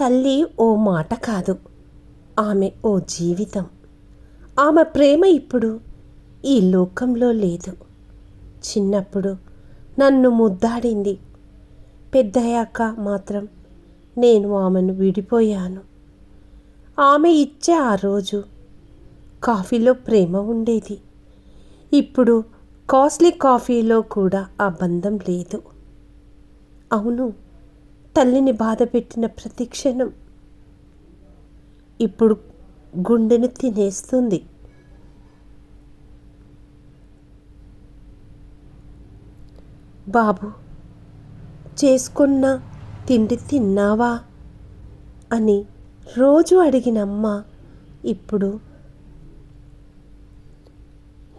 తల్లి ఓ మాట కాదు. ఆమె ఓ జీవితం. ఆమె ప్రేమ ఇప్పుడు ఈ లోకంలో లేదు. చిన్నప్పుడు నన్ను ముద్దాడింది. పెద్దయ్యాక మాత్రం నేను ఆమెను విడిపోయాను. ఆమె ఇచ్చే ఆ రోజు కాఫీలో ప్రేమ ఉండేది. ఇప్పుడు కాస్ట్లీ కాఫీలో కూడా ఆ బంధం లేదు. అవును తల్లిని బాధ పెట్టిన ప్రతి క్షణం ఇప్పుడు గుండెను తినేస్తుంది. బాబు చేసుకున్న తిండి తిన్నావా? అని రోజు అడిగిన అమ్మ ఇప్పుడు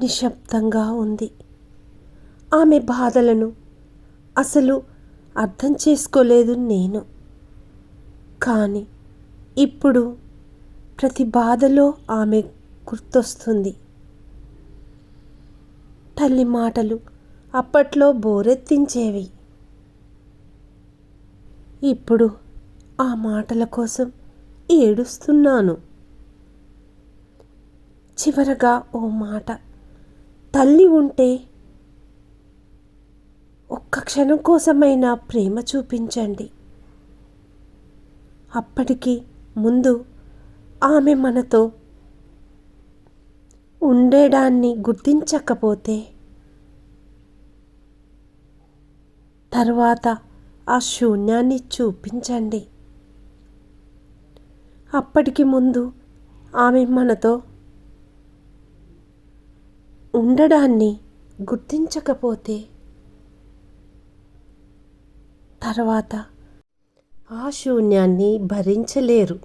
నిశ్శబ్దంగా ఉంది. ఆమె బాధలను అసలు అర్థం చేసుకోలేదు నేను. కానీ ఇప్పుడు ప్రతి బాధలో ఆమె గుర్తొస్తుంది. తల్లి మాటలు అప్పట్లో బోరెత్తించేవి. ఇప్పుడు ఆ మాటల కోసం ఏడుస్తున్నాను. చివరగా ఓ మాట తల్లి ఉంటే క్షణం కోసమైనా ప్రేమ చూపించండి. అప్పటికి ముందు ఆమె మనతో ఉండేడాన్ని గుర్తించకపోతే తర్వాత ఆ శూన్యాన్ని చూపించండి. అప్పటికి ముందు ఆమె మనతో ఉండడాన్ని గుర్తించకపోతే తర్వాత ఆ శూన్యాన్ని భరించలేరు.